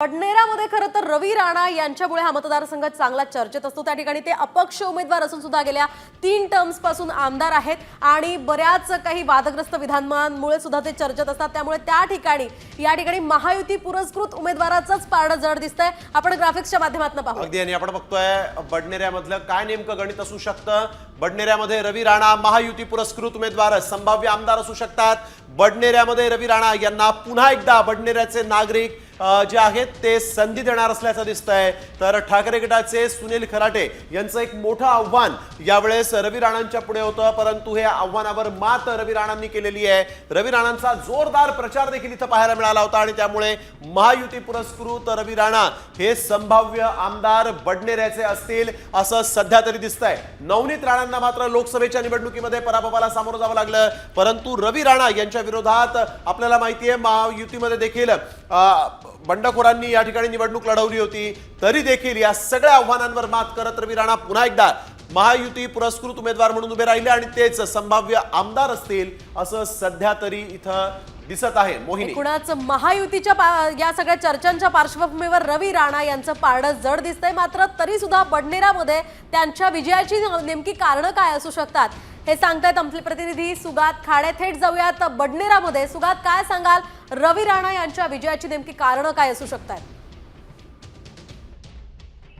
पडनेरामध्ये खरं तर रवी राणा यांच्यामुळे हा मतदारसंघ चांगला चर्चेत असतो. त्या ठिकाणी ते अपक्ष उमेदवार असून सुद्धा गेल्या तीन टर्म्सपासून आमदार आहेत आणि बऱ्याच काही वादग्रस्त विधानांमुळे सुद्धा ते चर्चेत असतात. त्यामुळे त्या ठिकाणी या ठिकाणी महायुती पुरस्कृत उमेदवाराचंच पारडं जड दिसतंय. आपण ग्राफिक्सच्या माध्यमातून पाहू अगदी आणि आपण बघतोय बडनेऱ्यामधलं काय नेमकं गणित असू शकतं? बडनेऱ्यामध्ये रवी राणा महायुती पुरस्कृत उमेदवार संभाव्य आमदार असू शकतात. बडनेऱ्यामध्ये रवी राणा यांना पुन्हा एकदा बडनेऱ्याचे नागरिक जे आहेत ते संधी देणार असल्याचं दिसतंय. तर ठाकरे गटाचे सुनील खराटे यांचं एक मोठं आव्हान यावेळेस रवी राणांच्या पुढे होतं. परंतु हे आव्हानावर मात रवी राणांनी केलेली आहे. रवी राणांचा जोरदार प्रचार देखील इथं पाहायला मिळाला होता आणि त्यामुळे महायुती पुरस्कृत रवी राणा हे संभाव्य आमदार बडनेऱ्याचे असतील असं सध्या तरी दिसतंय. नवनीत राणांना मात्र लोकसभेच्या निवडणुकीमध्ये पराभवाला सामोरं जावं लागलं. परंतु रवी राणा यांच्या विरोधात आपल्याला माहिती आहे महायुतीमध्ये देखील बंडखोरांनी या ठिकाणी निवडणूक लढवली होती. तरी देखील या सगळ्या आव्हानांवर मात करत रवी राणा पुन्हा एकदा महायुती पुरस्कृत उमेदवार म्हणून उभे राहिले आणि तेच संभाव्य आमदार असतील असं सध्या तरी इथं दिसत आहे मोहिनी. एकूणच महायुतीच्या या सगळ्या चर्चांच्या पार्श्वभूमीवर रवी राणा यांचं पारडं जड दिसतंय. मात्र तरी सुद्धा बडनेरामध्ये त्यांच्या विजयाची नेमकी कारणं काय असू शकतात? हे सांगतायत आमचे प्रतिनिधी सुगात खाडे. थेट जाऊयात बडनेरामध्ये. सुगात काय सांगाल? रवी राणा यांच्या विजयाची नेमकी कारणं काय असू शकतात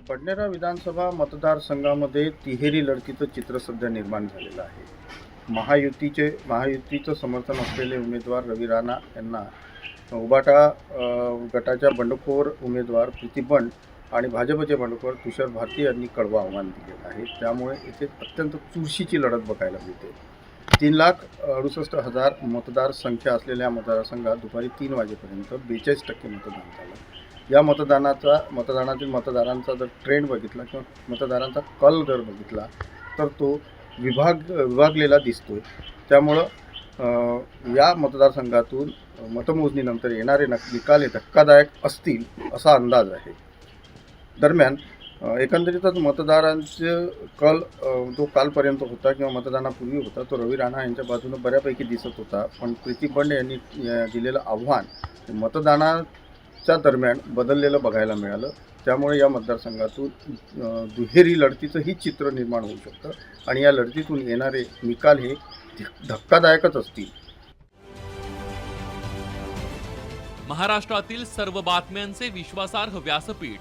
बडनेरा विधानसभा मतदारसंघामध्ये तिहेरी लढतीचं चित्र सध्या निर्माण झालेलं आहे. महायुतीचे महायुतीचं समर्थन असलेले उमेदवार रवी राणा यांना उबाटा गटाच्या बंडखोर उमेदवार प्रीती बंड आणि भाजपचे बंडखोर तुषार भारती यांनी कडवं आव्हान दिलेलं आहे. त्यामुळे इथे अत्यंत चुरशीची लढत बघायला मिळते. तीन लाख अडुसष्ट हजार मतदार संख्या असलेल्या मतदारसंघात दुपारी तीन वाजेपर्यंत बेचाळीस टक्के मतदान झालं. या मतदानाचा मतदानातील मतदारांचा जर ट्रेंड बघितला किंवा मतदारांचा कल जर बघितला तर तो विभाग विभागलेला दिसतोय. त्यामुळं या मतदारसंघातून मतमोजणीनंतर येणारे नक- निकाल हे धक्कादायक असतील असा अंदाज आहे. दरम्यान एकंदरीतच मतदारांचे कल जो कालपर्यंत होता किंवा मतदानापूर्वी होता तो रवी राणा यांच्या बाजूने बऱ्यापैकी दिसत होता. पण प्रीती बंड यांनी दिलेलं आव्हान मतदानाच्या दरम्यान बदललेलं बघायला मिळालं. त्यामुळे या मतदारसंघातून दुहेरी लढतीचंही चित्र निर्माण होऊ शकतं आणि या लढतीतून येणारे निकाल हे धक्कादायकच असतील. महाराष्ट्रातील सर्व बातम्यांचे विश्वासार्ह व्यासपीठ